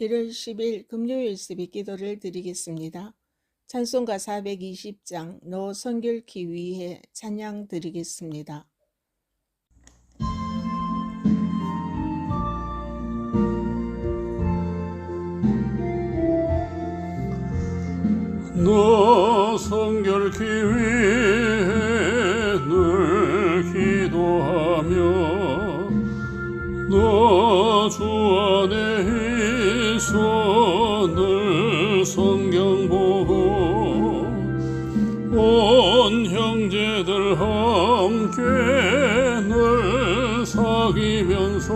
1월 10일 금요일 수비 기도를 드리겠습니다. 찬송가 420장 너 성결케 위해 찬양 드리겠습니다. 너 성결케 위해 함께 늘 사귀면서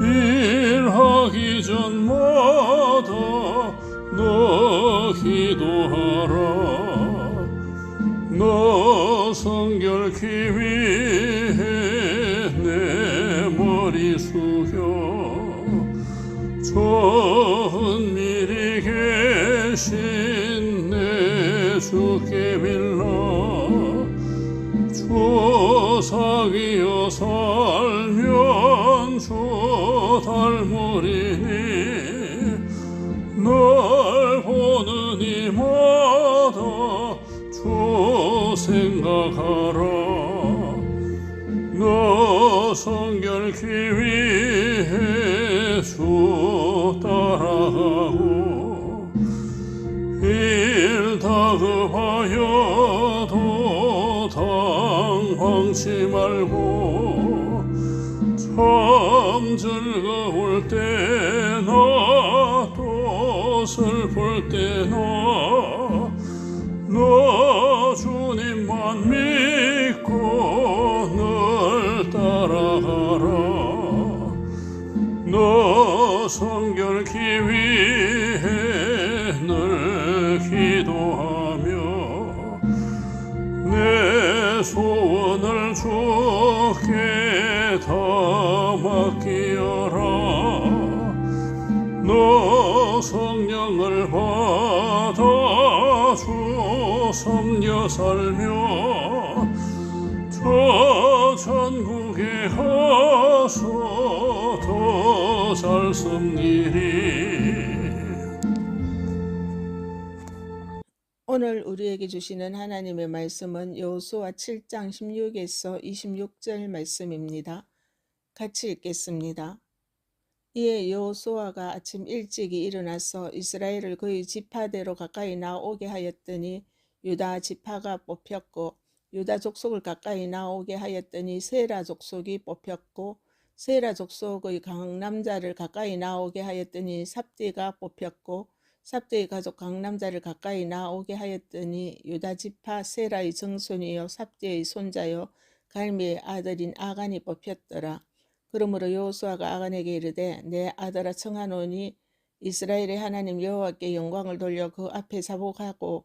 일하기 전마다 너 기도하라. 너 성결케 위해 내 머리 숙여. 천밀히 계신 내 주께 빌 주 사귀어 살면 주 닮으리니 널 보는 이마다 주 생각하라. 너 성결케 위해 주 따라가고 일 다급하여도 당황치 말고 참 즐거울 때나 또 슬플 때나 너 주님만 믿고 늘 따라가라 성령을 받아 주 섬겨 살며 저 천국에 가서 더잘 섬기리 오늘 우리에게 주시는 하나님의 말씀은 여호수아 7장 16에서 26절 말씀입니다. 같이 읽겠습니다. 이에 여호수아가 아침 일찍이 일어나서 이스라엘을 그의 지파대로 가까이 나오게 하였더니 유다 지파가 뽑혔고 유다 족속을 가까이 나오게 하였더니 세라 족속이 뽑혔고 세라 족속의 강남자를 가까이 나오게 하였더니 삽디가 뽑혔고 삽디의 가족 강남자를 가까이 나오게 하였더니 유다 지파 세라의 정손이요 삽디의 손자요 갈미의 아들인 아간이 뽑혔더라. 그러므로 여호수아가 아간에게 이르되 내 아들아 청하노니 이스라엘의 하나님 여호와께 영광을 돌려 그 앞에 자복하고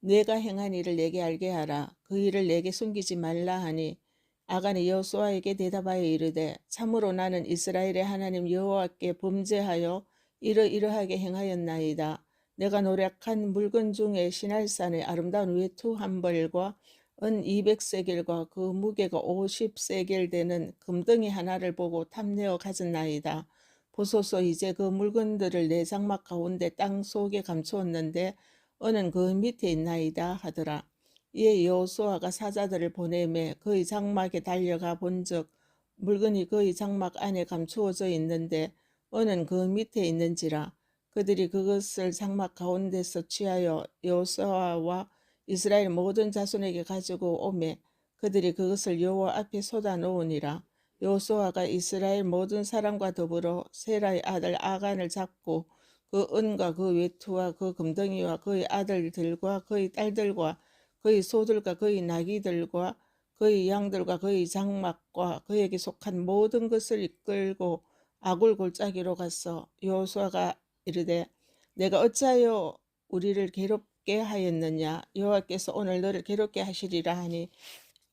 내가 행한 일을 내게 알게 하라. 그 일을 내게 숨기지 말라 하니 아간이 여호수아에게 대답하여 이르되 참으로 나는 이스라엘의 하나님 여호와께 범죄하여 이러이러하게 행하였나이다. 내가 노력한 물건 중에 신할산의 아름다운 외투 한 벌과 은 200세겔과 그 무게가 50세겔 되는 금덩이 하나를 보고 탐내어 가졌나이다. 보소서 이제 그 물건들을 내 장막 가운데 땅 속에 감추었는데 어는 그 밑에 있나이다 하더라. 이에 여호수아가 사자들을 보내매 그의 장막에 달려가 본즉 물건이 그의 장막 안에 감추어져 있는데 어는 그 밑에 있는지라 그들이 그것을 장막 가운데서 취하여 여호수아와 이스라엘 모든 자손에게 가지고 오매 그들이 그것을 여호와 앞에 쏟아 놓으니라. 여호수아가 이스라엘 모든 사람과 더불어 세라의 아들 아간을 잡고 그 은과 그 외투와 그 금덩이와 그의 아들들과 그의 딸들과 그의 소들과 그의 나귀들과 그의 양들과 그의 장막과 그에게 속한 모든 것을 이끌고 아굴 골짜기로 갔어 여호수아가 이르되 내가 어찌하여 우리를 괴롭 게 하였느냐 여호와께서 오늘 너를 괴롭게 하시리라 하니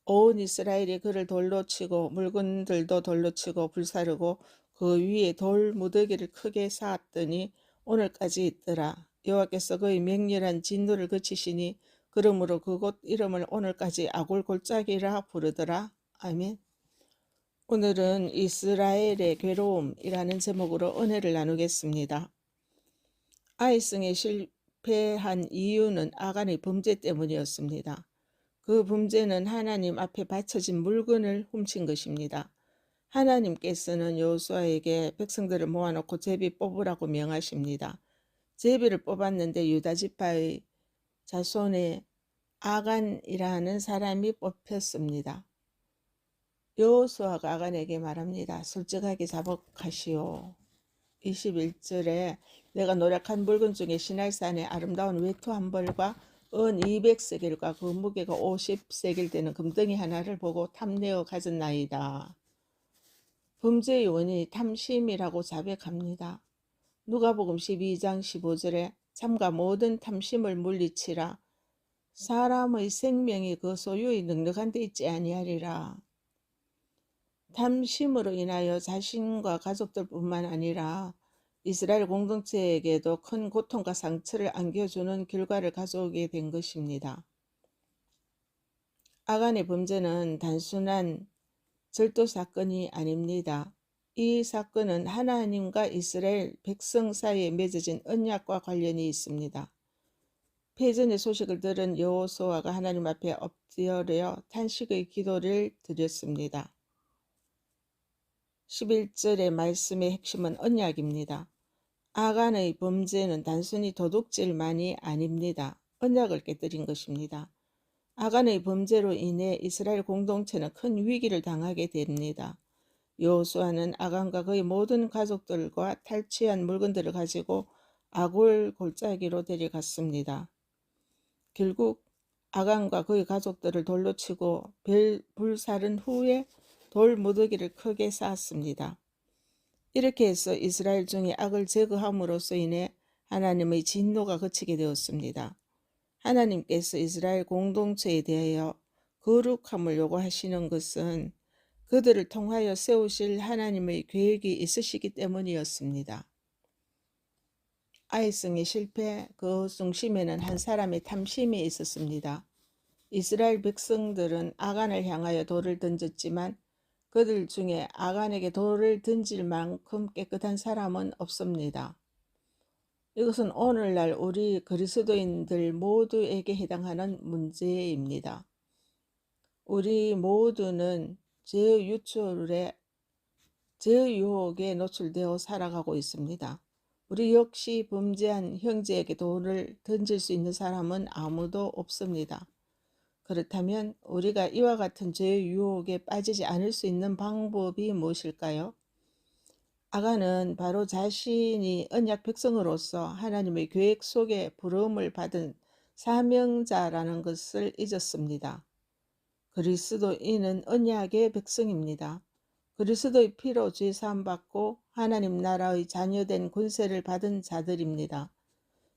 온 이스라엘이 그를 돌로 치고 물건들도 돌로 치고 불사르고 그 위에 돌 무더기를 크게 쌓았더니 오늘까지 있더라. 여호와께서 그의 맹렬한 진노를 그치시니 그러므로 그곳 이름을 오늘까지 아골 골짜기라 부르더라. 아멘. 오늘은 이스라엘의 괴로움이라는 제목으로 은혜를 나누겠습니다. 아이성에 실 패한 이유는 아간의 범죄 때문이었습니다. 그 범죄는 하나님 앞에 바쳐진 물건을 훔친 것입니다. 하나님께서는 여호수아에게 백성들을 모아놓고 제비 뽑으라고 명하십니다. 제비를 뽑았는데 유다 지파의 자손의 아간이라는 사람이 뽑혔습니다. 여호수아가 아간에게 말합니다. 솔직하게 자복하시오. 21절에 내가 노력한 물건 중에 시날산의 아름다운 외투 한 벌과 은 200세겔과 그 무게가 50세겔 되는 금덩이 하나를 보고 탐내어 가졌나이다. 범죄의 원인이 탐심이라고 자백합니다. 누가복음 12장 15절에 참가 모든 탐심을 물리치라 사람의 생명이 그 소유의 넉넉한 데 있지 아니하리라. 탐심으로 인하여 자신과 가족들뿐만 아니라 이스라엘 공동체에게도 큰 고통과 상처를 안겨주는 결과를 가져오게 된 것입니다. 아간의 범죄는 단순한 절도 사건이 아닙니다. 이 사건은 하나님과 이스라엘 백성 사이에 맺어진 언약과 관련이 있습니다. 패전의 소식을 들은 여호수아가 하나님 앞에 엎드려 탄식의 기도를 드렸습니다. 11절의 말씀의 핵심은 언약입니다. 아간의 범죄는 단순히 도둑질만이 아닙니다. 언약을 깨뜨린 것입니다. 아간의 범죄로 인해 이스라엘 공동체는 큰 위기를 당하게 됩니다. 여호수아는 아간과 그의 모든 가족들과 탈취한 물건들을 가지고 아골 골짜기로 데려갔습니다. 결국 아간과 그의 가족들을 돌로 치고 불살은 후에 돌 무더기를 크게 쌓았습니다. 이렇게 해서 이스라엘 중에 악을 제거함으로써 인해 하나님의 진노가 그치게 되었습니다. 하나님께서 이스라엘 공동체에 대하여 거룩함을 요구하시는 것은 그들을 통하여 세우실 하나님의 계획이 있으시기 때문이었습니다. 아이성의 실패 그 중심에는 한 사람의 탐심이 있었습니다. 이스라엘 백성들은 아간을 향하여 돌을 던졌지만 그들 중에 아간에게 돌을 던질 만큼 깨끗한 사람은 없습니다. 이것은 오늘날 우리 그리스도인들 모두에게 해당하는 문제입니다. 우리 모두는 죄의 유출에 죄의 유혹에 노출되어 살아가고 있습니다. 우리 역시 범죄한 형제에게 돌을 던질 수 있는 사람은 아무도 없습니다. 그렇다면 우리가 이와 같은 죄의 유혹에 빠지지 않을 수 있는 방법이 무엇일까요? 아가는 바로 자신이 언약 백성으로서 하나님의 계획 속에 부름을 받은 사명자라는 것을 잊었습니다. 그리스도인은 언약의 백성입니다. 그리스도의 피로 죄 사함 받고 하나님 나라의 자녀된 권세를 받은 자들입니다.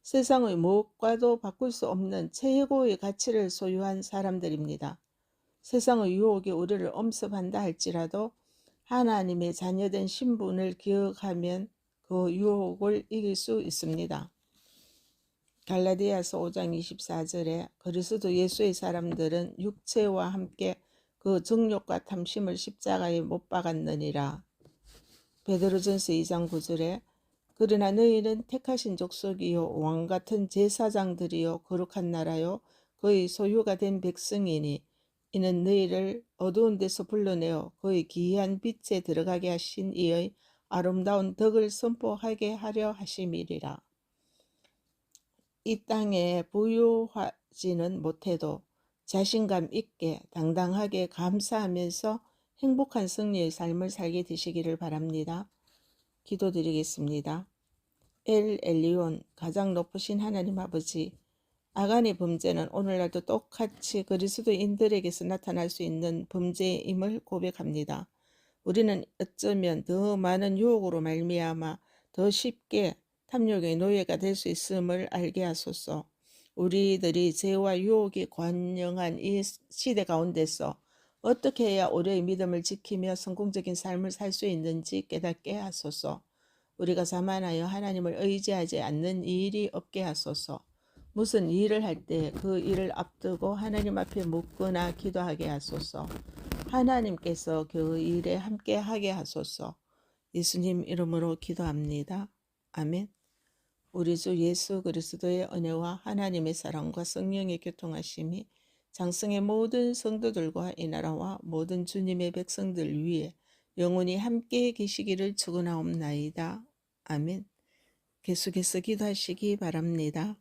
세상의 무엇과도 바꿀 수 없는 최고의 가치를 소유한 사람들입니다. 세상의 유혹이 우리를 엄습한다 할지라도 하나님의 자녀된 신분을 기억하면 그 유혹을 이길 수 있습니다. 갈라디아서 5장 24절에 그리스도 예수의 사람들은 육체와 함께 그 정욕과 탐심을 십자가에 못 박았느니라. 베드로전서 2장 9절에 그러나 너희는 택하신 족속이요 왕 같은 제사장들이요 거룩한 나라요 그의 소유가 된 백성이니 이는 너희를 어두운 데서 불러내어 그의 기이한 빛에 들어가게 하신 이의 아름다운 덕을 선포하게 하려 하심이리라. 이 땅에 부유하지는 못해도 자신감 있게 당당하게 감사하면서 행복한 승리의 삶을 살게 되시기를 바랍니다. 기도드리겠습니다. 엘 엘리온 가장 높으신 하나님 아버지 아간의 범죄는 오늘날도 똑같이 그리스도인들에게서 나타날 수 있는 범죄임을 고백합니다. 우리는 어쩌면 더 많은 유혹으로 말미암아 더 쉽게 탐욕의 노예가 될 수 있음을 알게 하소서. 우리들이 죄와 유혹이 관영한 이 시대 가운데서 어떻게 해야 우리의 믿음을 지키며 성공적인 삶을 살 수 있는지 깨닫게 하소서. 우리가 자만하여 하나님을 의지하지 않는 일이 없게 하소서. 무슨 일을 할 때 그 일을 앞두고 하나님 앞에 묻거나 기도하게 하소서. 하나님께서 그 일에 함께 하게 하소서. 예수님 이름으로 기도합니다. 아멘. 우리 주 예수 그리스도의 은혜와 하나님의 사랑과 성령의 교통하심이 장성의 모든 성도들과 이 나라와 모든 주님의 백성들 위에 영원히 함께 계시기를 축원하옵나이다. 아멘. 계속해서 기도하시기 바랍니다.